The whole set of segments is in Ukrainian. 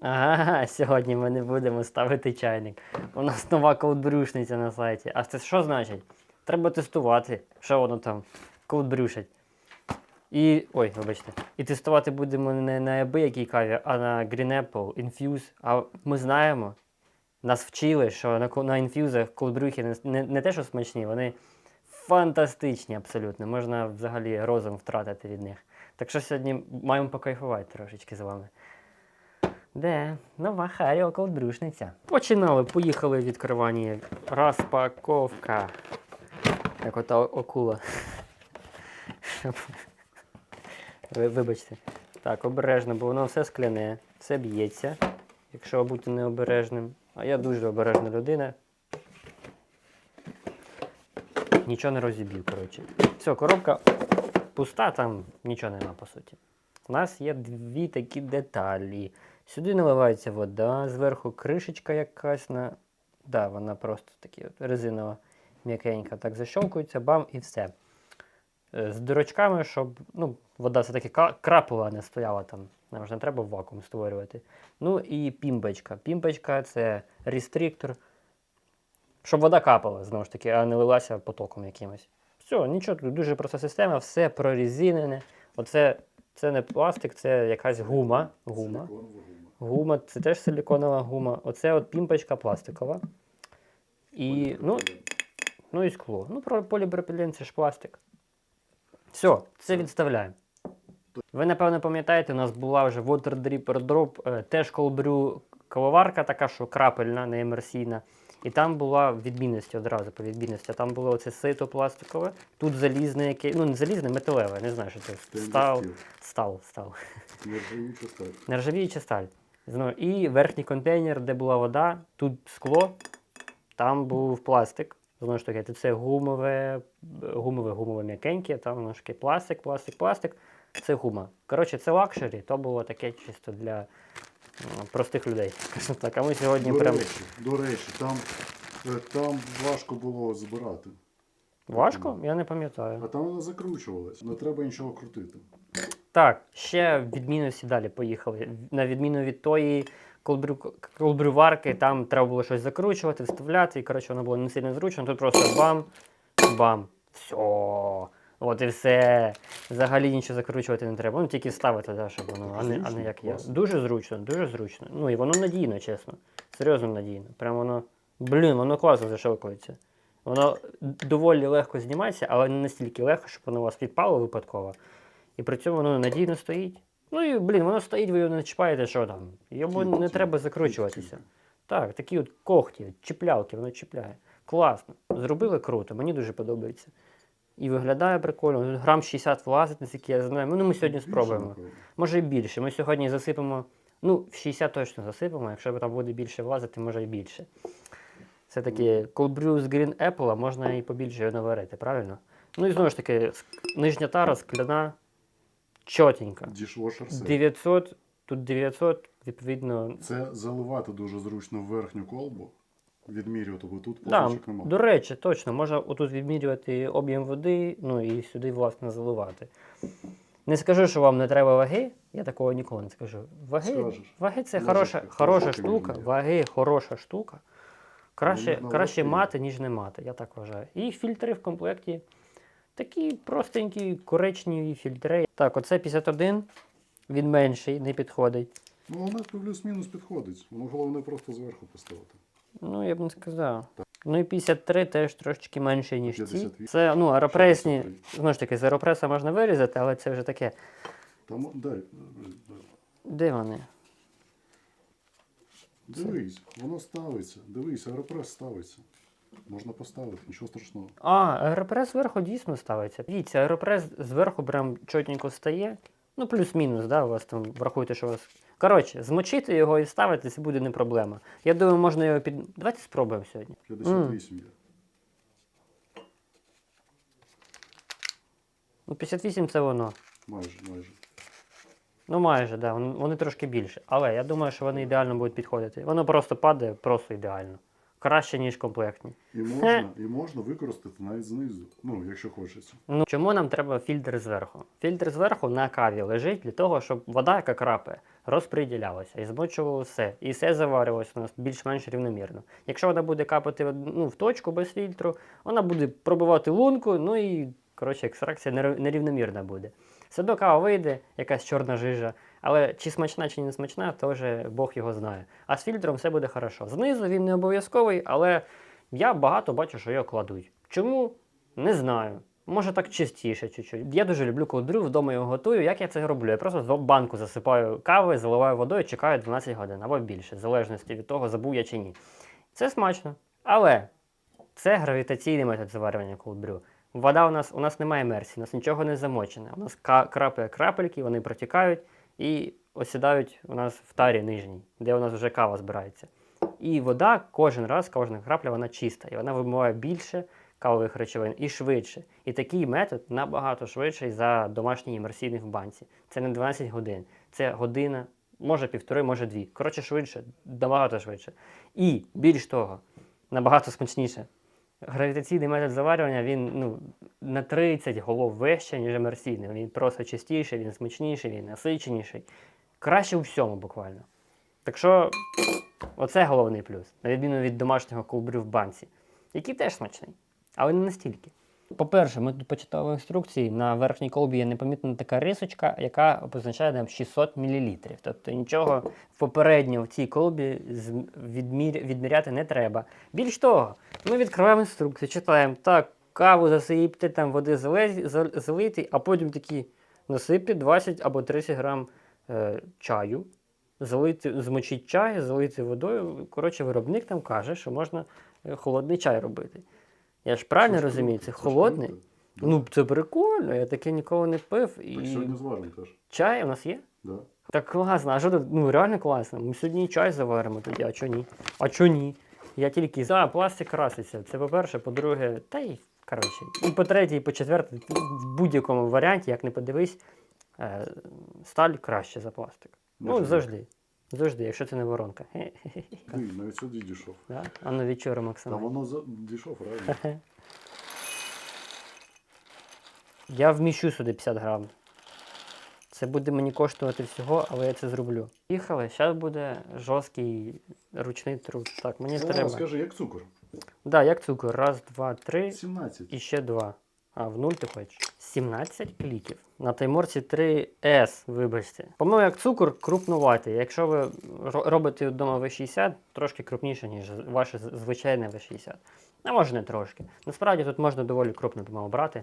Ага, сьогодні ми не будемо ставити чайник. У нас нова колдбрюшниця на сайті. А це що значить? Треба тестувати, що воно там колдбрюшить. І. Ой, вибачте. І тестувати будемо не на якій каві, а на Green Apple, Infuse. А ми знаємо, нас вчили, що на, на інфюзах колдбрюхи не, не, не те, що смачні, вони фантастичні абсолютно. Можна взагалі розум втратити від них. Так що сьогодні маємо покайфувати трошечки з вами. Де? Нова Харіо колдбрюшниця. Починали, поїхали відкривання. Розпаковка. Як ота Ви, вибачте. Так, обережно, бо воно все скляне, все б'ється, якщо бути необережним. А я дуже обережна людина. Нічого не розіб'ю, коротше. Все, коробка пуста, там нічого нема, по суті. У нас є дві такі деталі. Сюди наливається вода, зверху кришечка якась на. Да, вона просто такі резинова, м'якенька. Так защолкується, бам і все. Е, З дирочками, щоб ну, вода все-таки крапала, не стояла там. Нам ж не треба вакуум створювати. Ну і пімпочка. Пімпочка це рестриктор, щоб вода капала, знову ж таки, а не лилася потоком якимось. Все, нічого, дуже проста система, все прорезинене. Оце це не пластик, це якась гума. гума. Гума. Це теж силіконова гума. Оце от пімпочка пластикова. І, ну, ну і скло. Ну, про- поліпропілен це ж пластик. Все, це відставляємо. Ви, напевно, пам'ятаєте, у нас була вже Water Dripper Drop, е, теж колбрю кавоварка така, що крапельна, не емерсійна. І там була відмінність одразу по відмінності. Там було оце сито пластикове, тут залізне, яке, ну не залізне, металеве, не знаю, що це. Стал, стал, стал. Нержавіюча сталь. Нержавіюча сталь. Знову, і верхній контейнер, де була вода, тут скло, там був пластик. Знову ж таки, це гумове, гумове, гумове м'якеньке, там воно ж таки пластик, пластик, пластик. Це гума. Коротше, це лакшері, то було таке чисто для простих людей. скажімо так. А ми сьогодні До прям речі, до речі, там, е, там важко було збирати. важко, я не пам'ятаю. А там вона закручувалась. Не треба нічого крутити. Так, ще відмінності далі поїхали. На відміну від тої колбрю... колбрюварки, там треба було щось закручувати, вставляти, і коротше, воно було не сильно зручно. Тут просто бам, бам, все. От і все. Взагалі нічого закручувати не треба. Ну тільки ставити, да, щоб воно, а не, а не як я. Дуже зручно, дуже зручно. Ну і воно надійно, чесно. Серйозно надійно. Прям воно. Блін, воно класно зашовкується. Воно доволі легко знімається, але не настільки легко, щоб воно у вас відпало випадково. І при цьому воно надійно стоїть. Ну і, блін, воно стоїть, ви його не чіпаєте, що там. Йому не треба закручуватися. Так, такі от когті, чіплялки, воно чіпляє. Класно. Зробили круто, мені дуже подобається. І виглядає прикольно. Грам 60 влазить, наскільки я знаю. Ну, ми сьогодні спробуємо. Може і більше. Ми сьогодні засипемо. Ну, в 60 точно засипемо, якщо там буде більше влазити, може і більше. Це таки колбрю з Green Apple, можна і побільше його наварити, правильно? Ну і знову ж таки, нижня тара скляна, чотенька. 900, тут 900, відповідно. Це заливати дуже зручно в верхню колбу. Відмірювати, бо тут Да, немає. до речі, точно, можна отут відмірювати об'єм води, ну і сюди, власне, заливати. Не скажу, що вам не треба ваги, я такого ніколи не скажу. Ваги, Скажеш. ваги це хороша, хороша штука, ваги хороша штука. Краще, Ну, краще мати, ніж не мати, я так вважаю. І фільтри в комплекті такі простенькі, коричневі фільтри. Так, оце 51, він менший, не підходить. Ну, вона плюс-мінус підходить. Воно головне просто зверху поставити. Ну, я б не сказав. Ну і 53 теж трошечки менше, ніж ці. 58. Це, ну, аеропресні, 63. знову ж таки, з аеропреса можна вирізати, але це вже таке. Там, дай, дай. Де вони? Дивись, воно ставиться. Дивись, аеропрес ставиться. Можна поставити, нічого страшного. А, аеропрес зверху дійсно ставиться. Дивіться, аеропрес зверху прям чотненько стає. Ну, плюс-мінус, да, у вас там врахуйте, що у вас. Коротше, змочити його і ставити це буде не проблема. Я думаю, можна його під. Давайте спробуємо сьогодні. 58 є. Ну, 58 це воно. Майже, майже. Ну, майже, да. Вони, вони трошки більше. Але я думаю, що вони ідеально будуть підходити. Воно просто падає, просто ідеально. Краще, ніж комплектні. І можна, і можна використати навіть знизу. Ну, якщо хочеться. Ну, чому нам треба фільтр зверху? Фільтр зверху на каві лежить для того, щоб вода, яка крапає, розподілялося і змочувало все. І все заварювалося у нас більш-менш рівномірно. Якщо вона буде капати ну, в точку без фільтру, вона буде пробивати лунку, ну і коротше, екстракція нерівномірна буде. Все одно кава вийде, якась чорна жижа, але чи смачна, чи не смачна, то вже Бог його знає. А з фільтром все буде хорошо. Знизу він не обов'язковий, але я багато бачу, що його кладуть. Чому? Не знаю. Може так чистіше чуть-чуть. Я дуже люблю колдрю, вдома його готую. Як я це роблю? Я просто в банку засипаю кави, заливаю водою, чекаю 12 годин або більше, в залежності від того, забув я чи ні. Це смачно. Але це гравітаційний метод заварювання колдрю. Вода у нас у нас немає мерсі, у нас нічого не замочене. У нас крапає крапельки, вони протікають і осідають у нас в тарі нижній, де у нас вже кава збирається. І вода кожен раз, кожна крапля, вона чиста, і вона вимиває більше кавових речовин і швидше. І такий метод набагато швидший за домашній імерсійний в банці. Це не 12 годин, це година, може півтори, може дві. Коротше, швидше, набагато швидше. І більш того, набагато смачніше. Гравітаційний метод заварювання він ну, на 30 голов вище, ніж імерсійний. Він просто чистіший, він смачніший, він насиченіший. Краще у всьому буквально. Так що, оце головний плюс, на відміну від домашнього колбрю в банці, який теж смачний, але не настільки. По-перше, ми тут почитали інструкції, на верхній колбі є непомітна така рисочка, яка позначає нам 600 мл. Тобто нічого попередньо в цій колбі відміряти не треба. Більш того, ми відкриваємо інструкцію, читаємо, так, каву засипте, там води залити, а потім такі насипте 20 або 30 грам е, чаю, залити, змочіть чай, залити водою. Коротше, виробник там каже, що можна е, холодний чай робити. Я ж правильно розумію, це холодний. Ну, це прикольно, я таке ніколи не пив. Так І сьогодні зваримо теж. чай у нас є? Да. Так класно, а що тут? Ну реально класно. Ми сьогодні і чай заваримо тоді, а чо ні? А чо ні? Я тільки за пластик краситься. Це по-перше, по-друге, та й коротше. І по-третє, і по-четверте, в будь-якому варіанті, як не подивись, е, сталь краще за пластик. Ну, Може, завжди. Завжди, якщо це не воронка. Ти навіть сюди дійшов. Да? А ну відчуємо Та воно за... дійшов, реально. Я вміщу сюди 50 грам. Це буде мені коштувати всього, але я це зроблю. Їхали, зараз буде жорсткий ручний труд. Так, мені Зараз треба. скажи, як цукор? Да, як цукор. Раз, два, три 17. і ще два. А, в нуль ти хочеш. 17 кліків. На тайморці 3S, вибачте. По-моєму, як цукор крупнуватий. Якщо ви робите вдома V60, трошки крупніше, ніж ваше звичайне V60. А може не трошки. Насправді тут можна доволі крупно по-моєму, брати.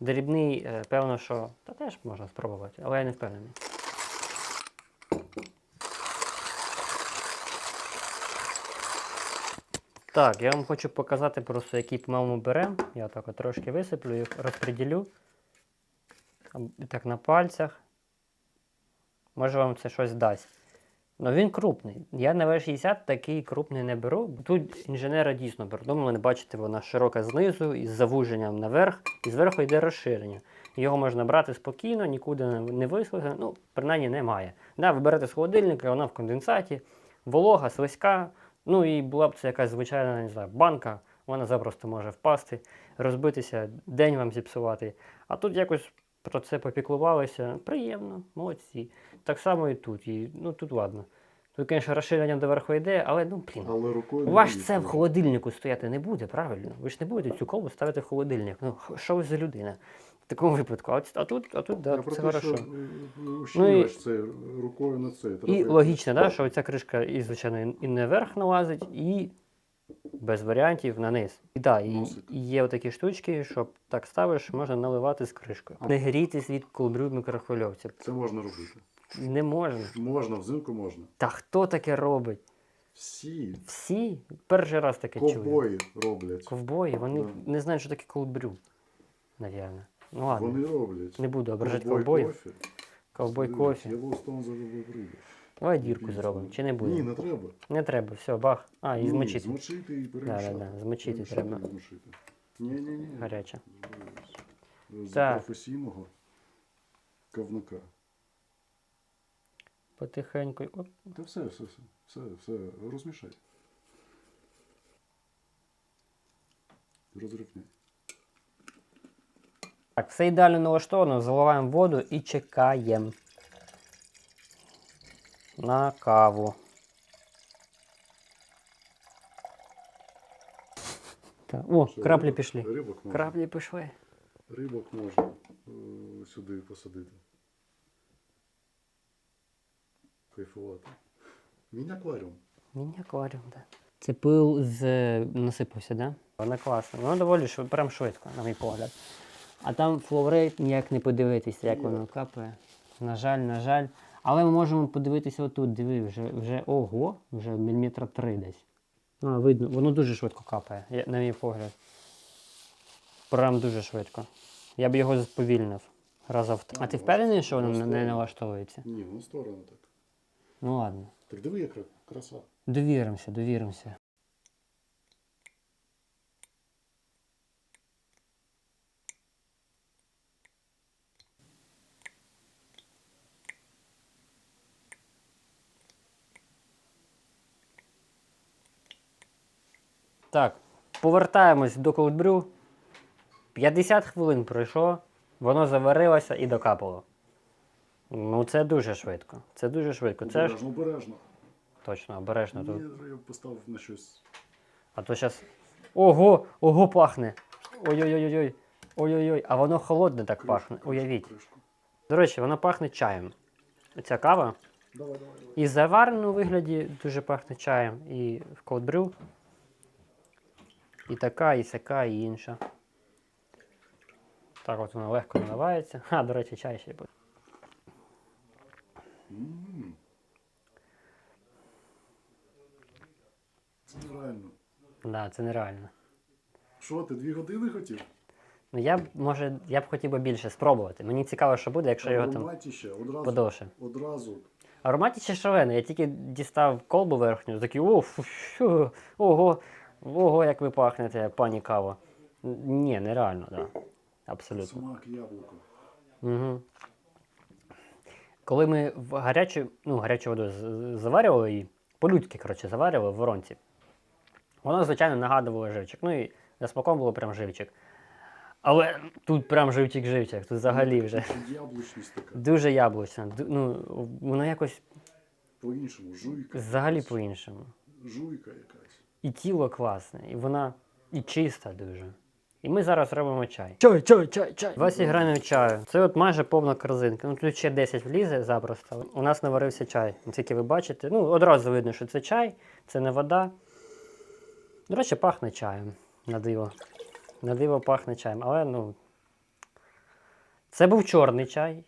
Дрібний, е, певно, що. Та теж можна спробувати, але я не впевнений. Так, я вам хочу показати просто, який, по-моєму, беремо. Я так от трошки висиплю, їх розподілю. Так на пальцях. Може вам це щось дасть. Ну він крупний. Я на V60 такий крупний не беру. Тут інженери дійсно придумали, бачите, вона широка знизу із завуженням наверх, і зверху йде розширення. Його можна брати спокійно, нікуди не- не ну, принаймні немає. Да, ви берете з холодильника, вона в конденсаті, волога, слизька. Ну і була б це якась звичайна, не знаю, банка, вона запросто може впасти, розбитися, день вам зіпсувати. А тут якось про це попіклувалися. Приємно, молодці. Так само і тут. І, ну тут ладно. Тут, звісно, розширення доверху йде, але ну блін. Але рукою У вас це в холодильнику стояти не буде, правильно? Ви ж не будете цю колбу ставити в холодильник. Ну, що ви за людина? В такому випадку. А, тут, а тут, да, Я це те, хорошо. що е, ущільнювач це рукою на це. І Треба- логічно, да, що ця кришка і, звичайно, і- і наверх налазить, і без варіантів на низ. І да, і, і є такі штучки, що так ставиш, можна наливати з кришкою. Не грійтесь від колбрю в мікрохвильовці. Це можна робити. Не можна. Можна, взимку можна. Та хто таке робить? Всі Всі перший раз таке чую. ковбої роблять. Ковбої, вони Да. не знають, що таке колбрю. Навірно. Ну ладно. Вони роблять. Не буду ображати Ковбой ковбоїв. кофе. Ковбой кофе. Yellowstone заробив риби. Давай дірку зробимо, чи не буде? Ні, не треба. Не треба, все, бах. А, і змочити. Змочити і перемішати. да, да, змочити треба. змочити. Ні, ні, ні. Гаряча. З Так. професійного ковника. Потихеньку. Оп. Та все, все, все, все, все, розмішай. Розрівняй. Так, все ідеально налаштовано, заливаємо воду і чекаємо. На каву. Так. О, Що, краплі рибок- пішли. Рибок можна, Краплі пішли. рибок можна е, сюди посадити. Кайфувати. Міні-акваріум. Міні-акваріум, так. Це пил з насипався, так? Да? Вона класна. Вона доволі швидко, прям швидко, на мій погляд. А там флоурейт ніяк не подивитися, як воно капає. На жаль, на жаль. Але ми можемо подивитися отут, диви, вже, вже ого, вже міліметра три десь. А, видно, воно дуже швидко капає, на мій погляд. Прям дуже швидко. Я б його сповільнив. Раз в три. А ти впевнений, що воно не- не налаштовується? Ні, воно сторону так. Ну ладно. Так диви, яка краса. Довіримося, довіримося. Так, повертаємось до колдбрю. 50 хвилин пройшло, воно заварилося і докапало. Ну, це дуже швидко. Це дуже швидко. Це ж Обережно, обережно. точно обережно тут. Я поставив на щось. А то зараз. Ого! Ого, пахне! Ой-ой-ой-ой. Ой-ой-ой, а воно холодне так Кришку, пахне. кришку, Уявіть. кришку. До речі, воно пахне чаєм. Ця кава. Давай, давай, давай. І заварена у вигляді дуже пахне чаєм. І в колдбрю. І така, і сяка, і інша. Так от вона легко наливається. А, до речі, чай ще буде. Це нереально. Да, це нереально. Що, ти дві години хотів? Ну я б, може, я б хотів би більше спробувати. Мені цікаво, що буде, якщо його там ще, одразу. подовше. Одразу. Ароматі ще шалений. Я тільки дістав колбу верхню, такий фу, ого, ого, як ви пахнете, пані кава. Ні, нереально, так. Да. Абсолютно. Смак яблука. Угу. Коли ми в гарячу, ну, гарячу воду заварювали її, по-людськи, коротше, заварювали в воронці, воно, звичайно, нагадувало живчик. Ну і за смаком було прям живчик. Але тут прям живчик-живчик, тут взагалі вже Яблучність така. дуже яблучно. ду- Ну, воно якось По-іншому, жуйка. взагалі по-іншому. Жуйка якась. І тіло класне, і вона і чиста дуже. І ми зараз робимо чай. Чай, чай, чай, чай. 20 грамів чаю. Це от майже повна корзинка. Ну тут ще 10 влізе запросто. У нас наварився чай. Тільки ви бачите. Ну, одразу видно, що це чай, це не вода. До речі, пахне чаєм. На диво. На диво пахне чаєм. Але ну. Це був чорний чай.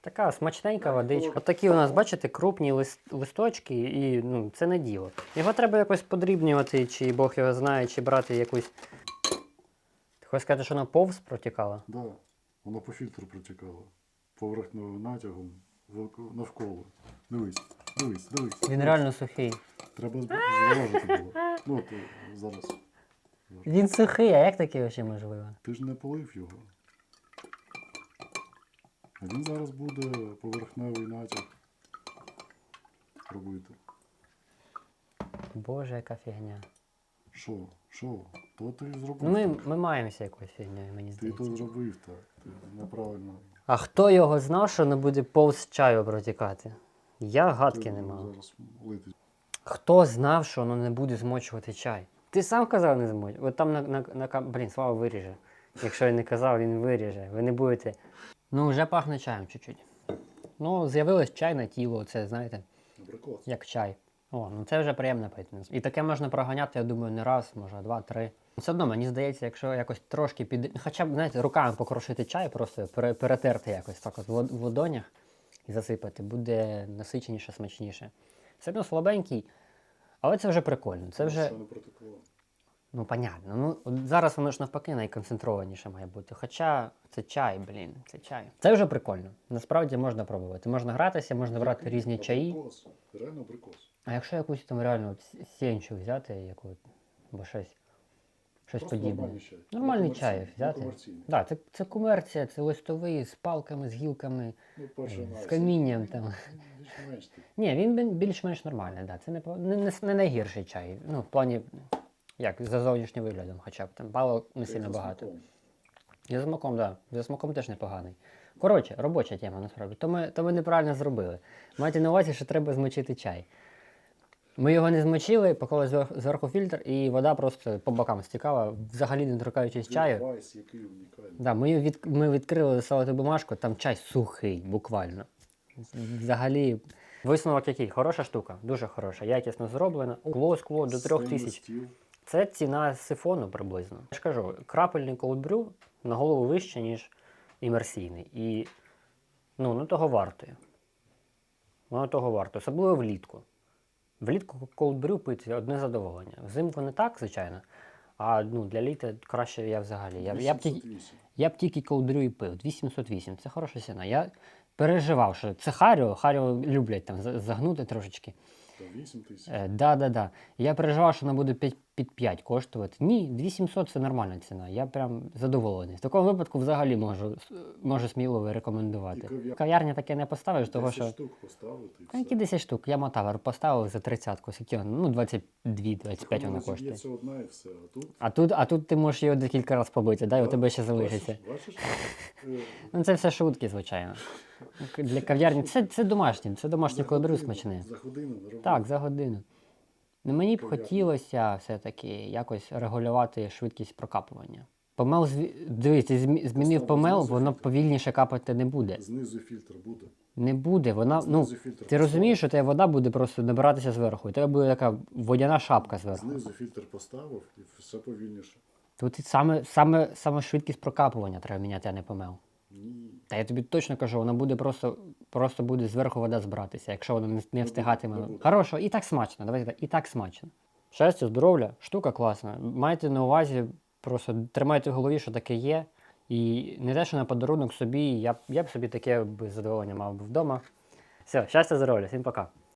Така смачненька водичка. От такі у нас, бачите, крупні лист, листочки, і ну, це не діло. Його треба якось подрібнювати, чи Бог його знає, чи брати якусь. Ти хочеш сказати, що вона повз протікала? Да, воно по фільтру протікало. Поверхневим натягом навколо. Дивись, дивись, дивись. Він реально сухий. Треба зважити було. Ну, то зараз. Він сухий, а як таке ще можливо? Ти ж не полив його. Він зараз буде поверхневий натяг робити. Боже, яка фігня. Що? Що? То ти зробив. Ну ми, так. ми маємося якоюсь фігнею, мені Ти то зробив так. Ти неправильно. А хто його знав, що не буде повз чаю протікати? Я гадки не мав. Зараз лити. Хто знав, що воно не буде змочувати чай? Ти сам казав не змочувати. От там на, на, на кам- Блін, Слава виріже. Якщо я не казав, він виріже. Ви не будете. Ну, вже пахне чаєм чуть-чуть. Ну, з'явилось чайне тіло, це, знаєте, Абрикос. як чай. О, ну це вже приємно пити. І таке можна проганяти, я думаю, не раз, може, два-три. Все одно, мені здається, якщо якось трошки під. Хоча б, знаєте, руками покрошити чай, просто перетерти якось так от в лод- в ладонях і засипати, буде насиченіше, смачніше. Все одно слабенький, але це вже прикольно. Це вже, Що не протекло. Ну, понятно. Ну, зараз воно ж навпаки найконцентрованіше має бути. Хоча це чай, блін, це чай. Це вже прикольно. Насправді можна пробувати. Можна гратися, можна брати різні чаї. Абрикос. Реально абрикос. А якщо якусь там реально от взяти, яку, або щось, щось Просто подібне. нормальний чай. Нормальний чай взяти. Комерційний. Да, це, це комерція, це листовий з палками, з гілками, Ну, з камінням там. Більш-менш. Ні, він більш-менш нормальний, да. Це не, не, не найгірший чай. Ну, в плані, як, за зовнішнім виглядом хоча б. Там палок не сильно багато. смаком. Смаком, так. Да. За смаком теж непоганий. Коротше, робоча тема насправді. То ми, то ми неправильно зробили. Маєте на увазі, що треба змочити чай. Ми його не змочили, поклали зверху- зверху фільтр, і вода просто по бокам стікала, взагалі не торкаючись чаю. Вайс, який унікальний. Да, ми, від, ми відкрили листувати бумажку, там чай сухий, буквально. Взагалі, висновок який? Хороша штука, дуже хороша, якісно зроблена. Скло, скло до трьох тисяч. Це ціна сифону приблизно. Я ж кажу, крапельний колдбрю на голову вище, ніж імерсійний. І ну, ну того вартує. Воно того варто, особливо влітку. Влітку колдбрю пити одне задоволення. Взимку не так, звичайно. А ну, для літа краще я взагалі. Я, я, б тільки, 808. я б тільки колдрю і пив. 2708. Це хороша ціна. Я переживав, що це Харіо. Харіо люблять там загнути трошечки. Та 8 тисяч. Е, да, да, да. Я переживав, що вона буде 5, під 5 коштувати. Ні, 2700 це нормальна ціна. Я прям задоволений. В такому випадку взагалі можу, можу сміло рекомендувати. Кав'ярня таке не поставиш, того 10 штук поставити Та які 10 штук? Я мотавер поставив за 30, скільки воно? Ну, 22-25 вона коштує. Зіб'ється одна і все. А тут А тут, а тут ти можеш його декілька разів побити, да, і у тебе ще залишиться. Бачиш? Е, Ну, це все шутки, звичайно. Для кав'ярні це, це домашнє, це домашнє годину- смачне. За годину. Так, за годину. Ну, мені б хотілося все-таки якось регулювати швидкість прокапування. Помел, зві- дивись, ти змі- змінив помел, воно повільніше капати не буде. Знизу фільтр буде. Не буде, вона, ну, ти розумієш, що тебе вода буде просто набиратися зверху, і тебе буде така водяна шапка зверху. Знизу фільтр поставив і все повільніше. Тут і саме, саме, саме швидкість прокапування треба міняти, а не помел. Ні. Та я тобі точно кажу, вона буде просто, просто буде зверху вода збратися, якщо вона не, встигатиме. Хорошо, і так смачно, давайте так, і так смачно. Щастя, здоров'я, штука класна. Майте на увазі, просто тримайте в голові, що таке є. І не те, що на подарунок собі, я, я б собі таке без задоволення мав би вдома. Все, щастя, здоров'я, всім пока.